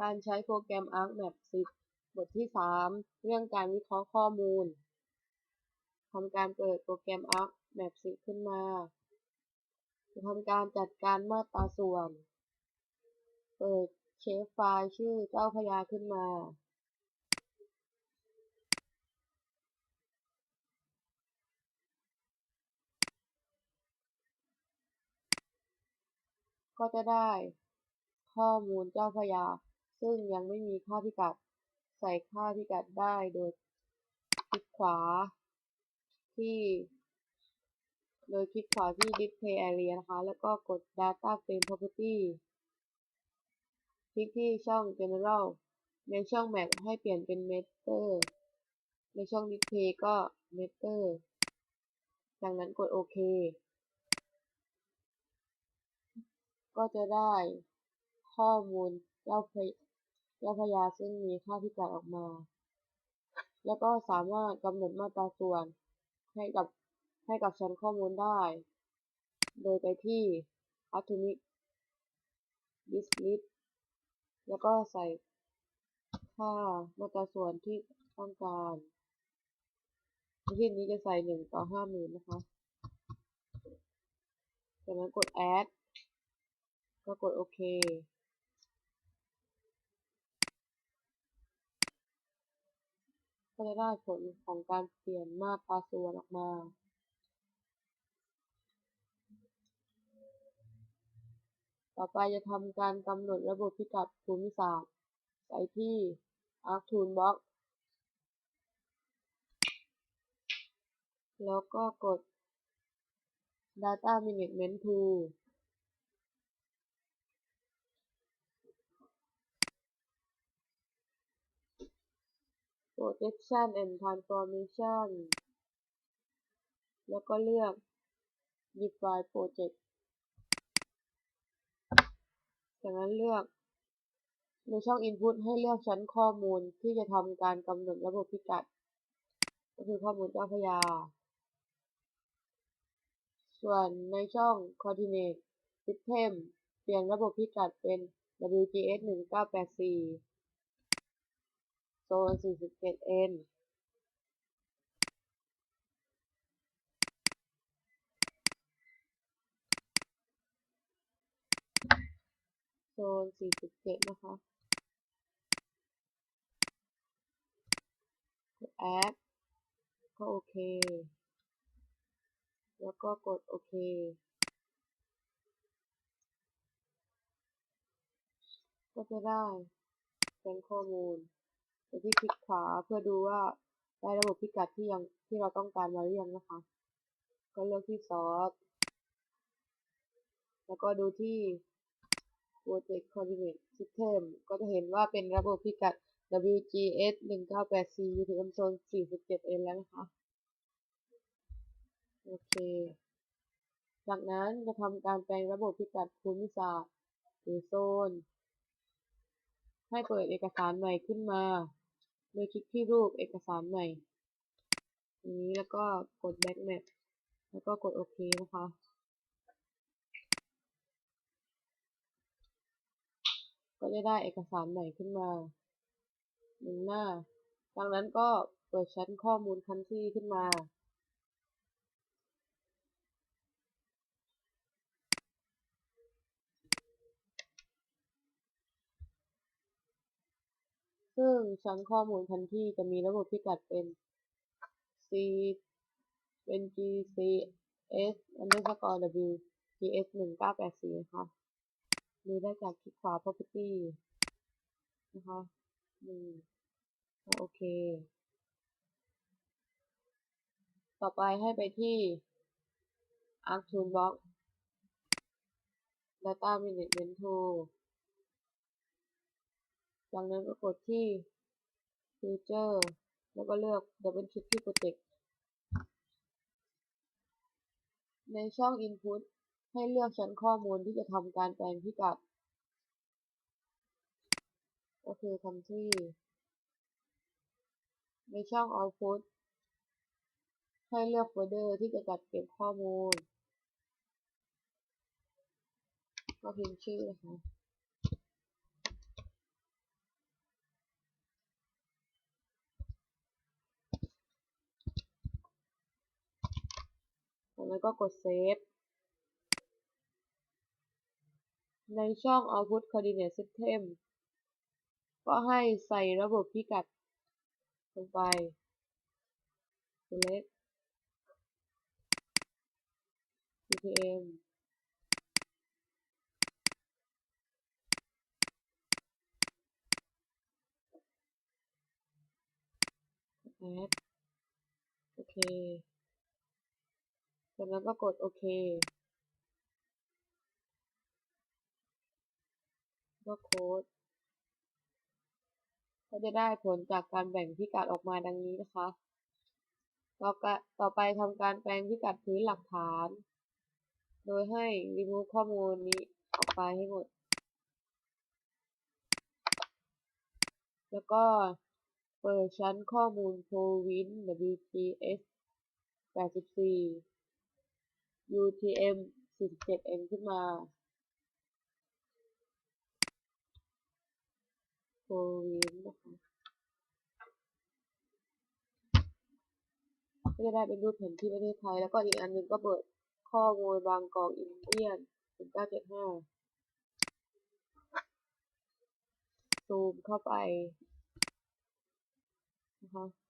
การใช้โปรแกรม ArcMap 10 บทที่ 3 เรื่องการวิเคราะห์ข้อมูล ทำการเปิดโปรแกรม ArcMap 10 ขึ้นมา จะทำการจัดการมาตราส่วน เปิดเชฟไฟล์ชื่อเจ้าพยาขึ้นมา ก็จะได้ข้อมูลเจ้าพยา ซึ่งยังไม่มีค่าพิกัด ใส่ค่าพิกัดได้โดยคลิกขวาที่ โดยคลิกขวาที่ display area นะคะ แล้วก็กด data frame property คลิกที่ช่อง general ในช่อง map ให้เปลี่ยนเป็น meter ในช่อง display ก็ meter จากนั้นกดโอเคก็จะได้ข้อมูลเจ้าพ เจ้าพยาซึ่งมีค่าพิกัดออกมา แล้วก็สามารถกำหนดมาตราส่วนให้กับให้กับชั้นข้อมูลได้ โดยไปที่ Atomic Disk แล้วก็ใส่ค่ามาตราส่วนที่ต้องการในที่นี้จะใส่1ต่อ50,000นะคะจากนั้นกด add ก็กดโอเค จะได้ผลของการเปลี่ยนมาตราส่วนออกมาต่อไปจะทำการกำหนดระบบพิกัดภูมิศาสตร์ไปที่ ArcToolbox แล้วก็กด Data Management Tool Projection and Transformation แล้วก็เลือก Define Project จากนั้นเลือก ในช่อง Input ให้เลือกชั้นข้อมูลที่จะทำการกำหนดระบบพิกัด ก็คือข้อมูลเจ้าพยา ส่วนในช่อง Coordinate System เปลี่ยนระบบพิกัดเป็น WGS 1984 โซน 47N โซน 47 นะคะกด add ก็โอเค แล้วก็กดโอเค ก็จะได้เป็นข้อมูล ไปที่คลิกขวาเพื่อดูว่าได้ระบบพิกัดที่ยังที่เราต้องการมาหรือยังนะคะ ก็เลือกที่ซอสแล้วก็ดูที่ Project Coordinate System ก็จะเห็นว่าเป็นระบบพิกัด WGS 1984 UTM Zone 47N แล้วนะคะ โอเค จากนั้นจะทำการแปลงระบบพิกัดภูมิศาสตร์หรือโซน ให้เปิดเอกสารใหม่ขึ้นมา โดยคลิกที่รูปเอกสารใหม่นี้แล้วก็กด back map แล้วก็กดโอเคนะคะก็จะได้เอกสารใหม่ขึ้นมาหนึ่งหน้าจากนั้นก็เปิดชั้นข้อมูล country ขึ้นมา ซึ่งชั้นข้อมูล country จะมีระบบพิกัดเป็น c เป็น gcs underscore w gs 1984นะคะดูได้จากคลิกขวา property นะคะนึ่โอเค ต่อไปให้ไปที่ ArcToolbox Data Management Tool จากนั้นก็กดที่ Future แล้วก็เลือก Double Click ที่ Project ในช่อง Input ให้เลือกชั้นข้อมูลที่จะทำการแปลงพิกัด ก็คือ Country ในช่อง Output ให้เลือกโฟลเดอร์ที่จะจัดเก็บข้อมูล ก็พิมพ์ชื่อนะคะ จากนั้นก็กดเซฟ ในช่อง Output Coordinate System ก็ให้ใส่ระบบพิกัดลงไป select UTM add โอเค จากนั้นก็กดโอเค ก็โค้ดก็จะได้ผลจากการแบ่งพิกัดออกมาดังนี้นะคะ ต่อต่อไปทำการแปลงพิกัดพื้นหลักฐาน โดยให้ remove ข้อมูลนี้ออกไปให้หมด แล้วก็เปิดชั้นข้อมูล Provin WPS 84 UTM 47N ขึ้นมา Provin นะคะก็จะได้เป็นรูปแผนที่ประเทศไทย แล้วก็อีกอันหนึงก็เปิดข้อมูลบางกอกอินเดียน1975 ซูมเข้าไปนะคะ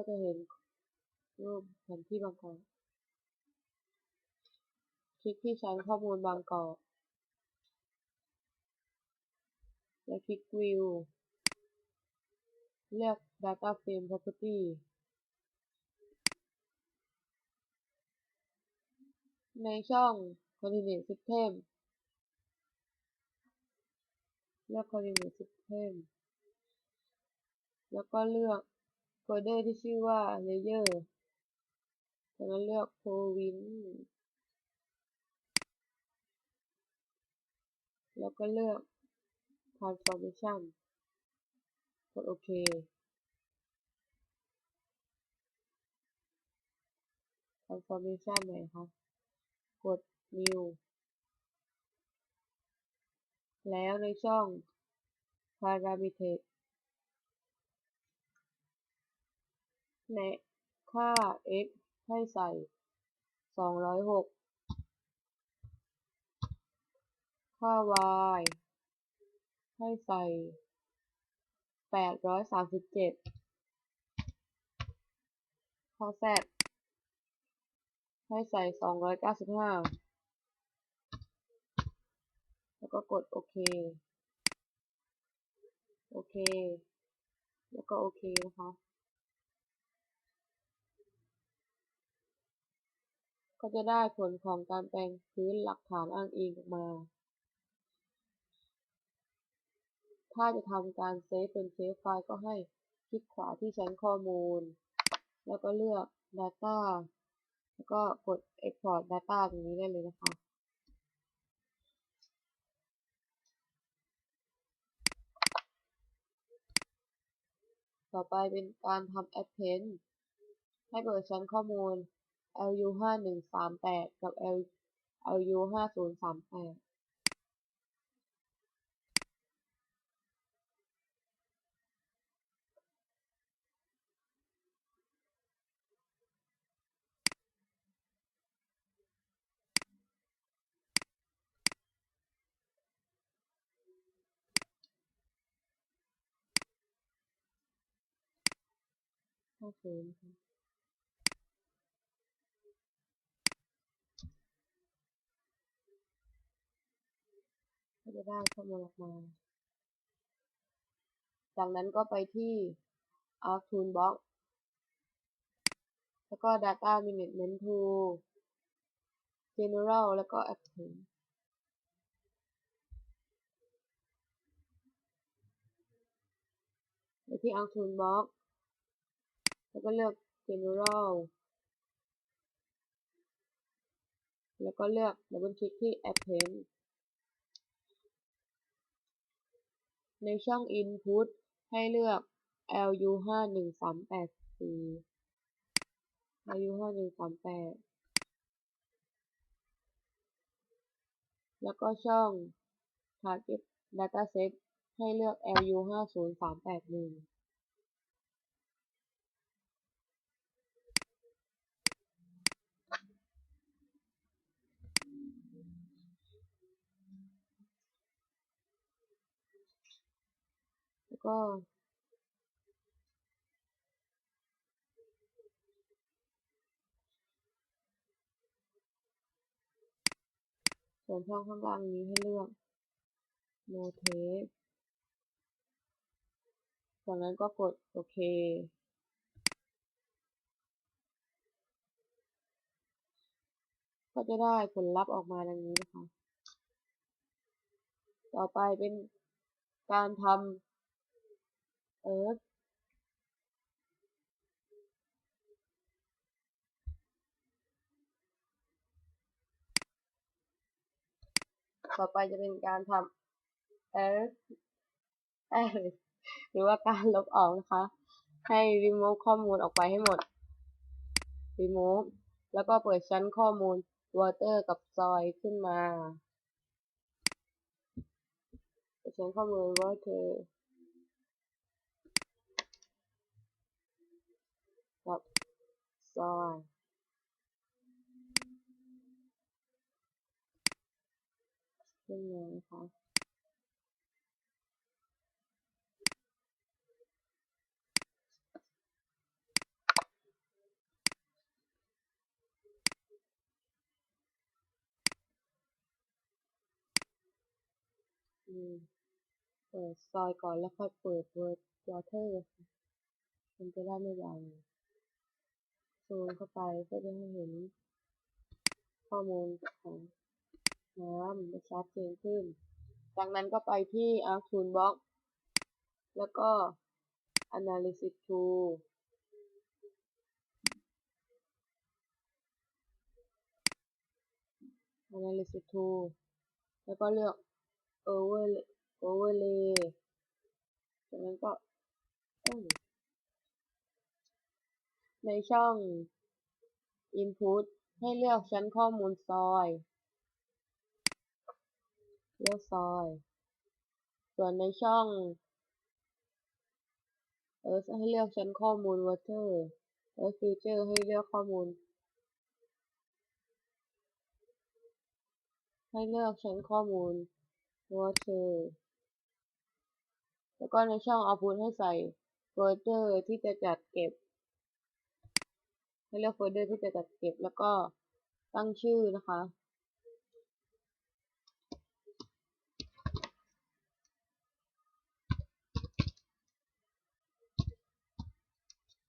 ก็จะเห็นรูปแผนที่บางกอก คลิกที่ชั้นข้อมูลบางกอก และคลิก View เลือก Data Frame Property ในช่อง Coordinate System เลือก Coordinate System แล้วก็เลือก ลเดอร์ที่ชื่อว่า Layer จากนั้นเลือก Provin แล้วก็เลือก Transformation กดโอเค Transformation ไหนคะกด New แล้วในช่อง Parameter แนะ ค่า x ให้ใส่206ค่า y ให้ใส่837ค่า z ให้ใส่295แล้วก็กดโอเค โอเค แล้วก็โอเคนะคะ ก็จะได้ผลของการแปลงพื้นหลักฐานอ้างอิงออกมา ถ้าจะทำการเซฟเป็นเซฟไฟล์ก็ให้คลิกขวาที่ชั้นข้อมูล แล้วก็เลือก Data แล้วก็กด Export Data ตรงนี้ได้เลยนะคะต่อไปเป็นการทำ Append ให้เปิดชั้นข้อมูล แอลยห้าหนึ่งสามแปดกับแอลลยห้าศูนย์สามแปดโอเคนย์ จะได้ข้อมูลออกมา จากนั้นก็ไปที่ Arc Toolbox แล้วก็ Data Management Tool General แล้วก็ Append ไปที่ Arc Toolbox แล้วก็เลือก General แล้วก็เลือก Double Click ที่ Append ในช่อง Input ให้เลือก LU51384 LU5138 แล้วก็ช่อง Target Dataset ให้เลือก LU 50381แล้ว ก็ส่วนช่องข้างล่างนี้ให้เลือก No Tape จากนั้นก็กดโอเค ก็จะได้ผลลัพธ์ออกมาดังนี้นะคะ ต่อไปเป็นการทำ เอิร์ธต่อไปจะเป็นการทำ Earth Earth หรือว่าการลบออกนะคะ ให้ remove ข้อมูลออกไปให้หมด remove แล้วก็เปิดชั้นข้อมูล water กับ soil ขึ้นมา เปิดชั้นข้อมูล water กับ soil ขึ้นมานะคะอืมเปิดซอยก่อนแล้วค่อยเปิด Word Water มันจะได้ไม่ยาว ซูมเข้าไปก็จะให้เห็น ข้อมูลของน้ำจะชัดเจนขึ้น จากนั้นก็ไปที่ Arc Toolbox แล้วก็ Analysis Tool Analysis Tool แล้วก็เลือก Overlay Overlay จากนั้นก็ ในช่อง Input ให้เลือกชั้นข้อมูลซอย เลือกซอย ส่วนในช่องเออให้เลือกชั้นข้อมูล water แล้ว future ให้เลือกข้อมูล ให้เลือกชั้นข้อมูล water แล้วก็ในช่อง output ให้ใส่โฟลเดอร์ที่จะจัดเก็บ ให้เลือกโฟลเดอร์ที่จะจัดเก็บ แล้วก็ตั้งชื่อนะคะ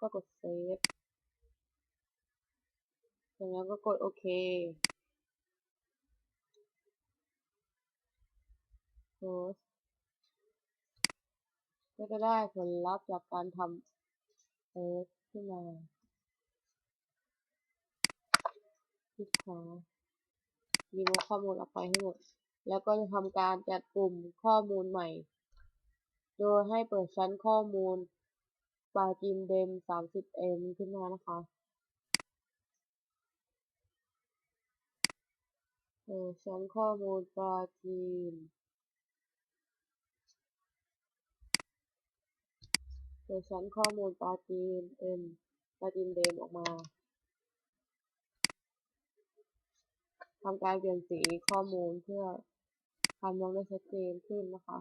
ก็กดเซฟจากนั้นก็กดโอเคโพสก็จะได้ผลลัพธ์จากการทำเอิร์ธขึ้นมา คลิกขวารีโมทข้อมูลออกไปให้หมด แล้วก็จะทำการจัดปุ่มข้อมูลใหม่ โดยให้เปิดชั้นข้อมูลปาจินเดม 30M ขึ้นมานะคะ เปิดชั้นข้อมูลปาจีนเปิดชั้นข้อมูลปาจีน M ปาจีนเดมออกมา ทำการเปลี่ยนสีข้อมูลเพื่อทำมองได้ชัดเจนขึ้นนะคะ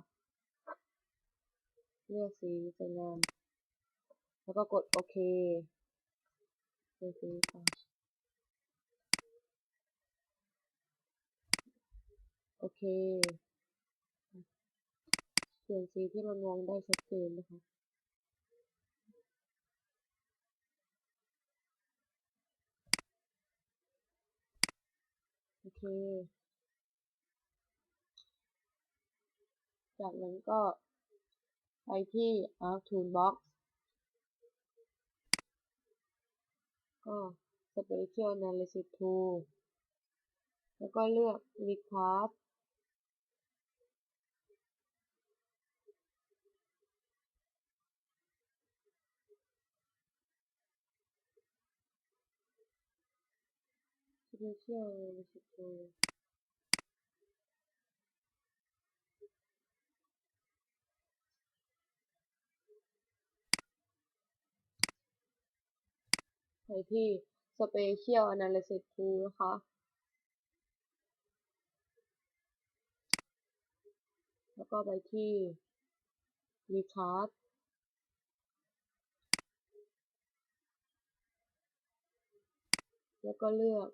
เลือกสีสวยงามแล้วก็กดโอเคเปลี่ยนสีค่ะโอเค เปลี่ยนสีที่มันมองได้ชัดเจนนะคะ เค จากนั้นก็ไปที่ Arc Toolbox ก็ Spatial Analysis Tool แล้วก็เลือก Recast potential discipline. ไปที่ Spatial Analysis Tool นะคะ แล้วก็ไปที่ Recast แล้วก็เลือก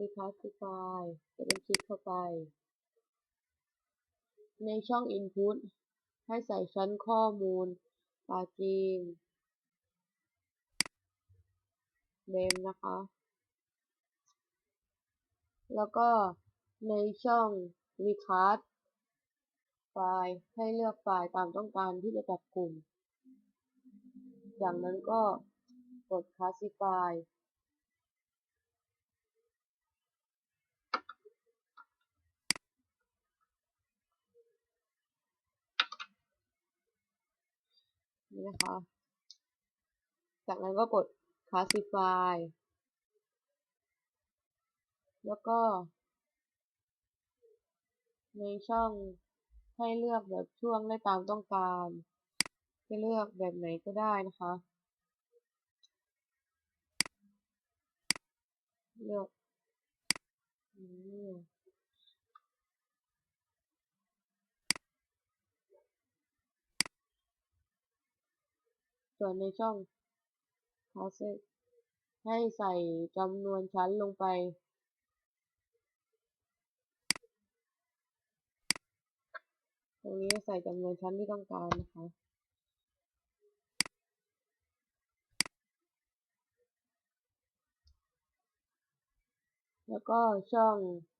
Reclassify จะเป็นคลิกเข้าไป ในช่อง Input ให้ใส่ชั้นข้อมูลปาจีนเนมนะคะ แล้วก็ในช่อง Recast ไฟล์ให้เลือกไฟล์ตามต้องการที่จะจัดกลุ่ม จากนั้นก็กด Classify นี่นะคะ จากนั้นก็กด Classify แล้วก็ ในช่องให้เลือกแบบช่วงได้ตามต้องการจะเลือกแบบไหนก็ได้นะคะ เลือก ส่วนในช่อง Passage ให้ใส่จำนวนชั้นลงไปตรงนี้ใส่จำนวนชั้นที่ต้องการนะคะ แล้วก็ช่อง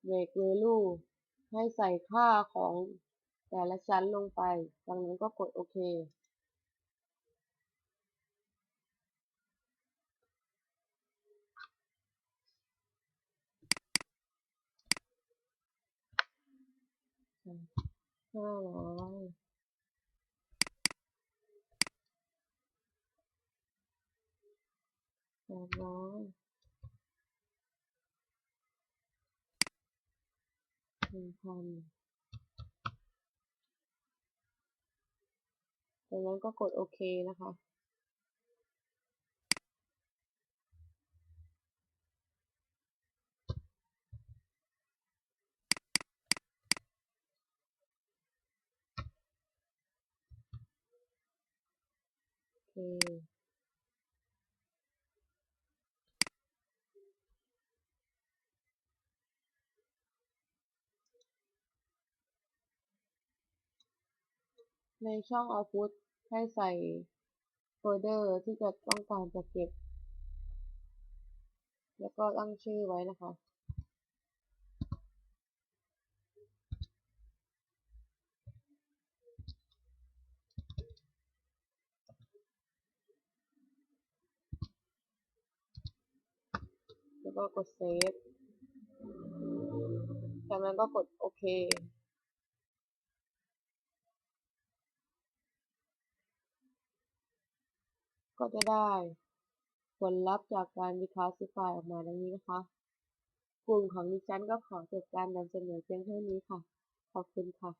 make value ให้ใส่ค่าของแต่ละชั้นลงไป จากนั้นก็กดโอเค ห้าร้อยแปดร้อยหนึ่งพันจากนั้นก็กดโอเคนะคะ ในช่อง Output ให้ใส่โฟลเดอร์ที่จะต้องการจะเก็บ แล้วก็ตั้งชื่อไว้นะคะ ก็กดเซฟจากนั้นก็กดโอเค ก็จะได้ผลลัพธ์จากการ Reclassify ออกมาดังนี้นะคะ กลุ่มของดิฉันก็ขอจบการนำเสนอเพียงเท่านี้ค่ะ ขอบคุณค่ะ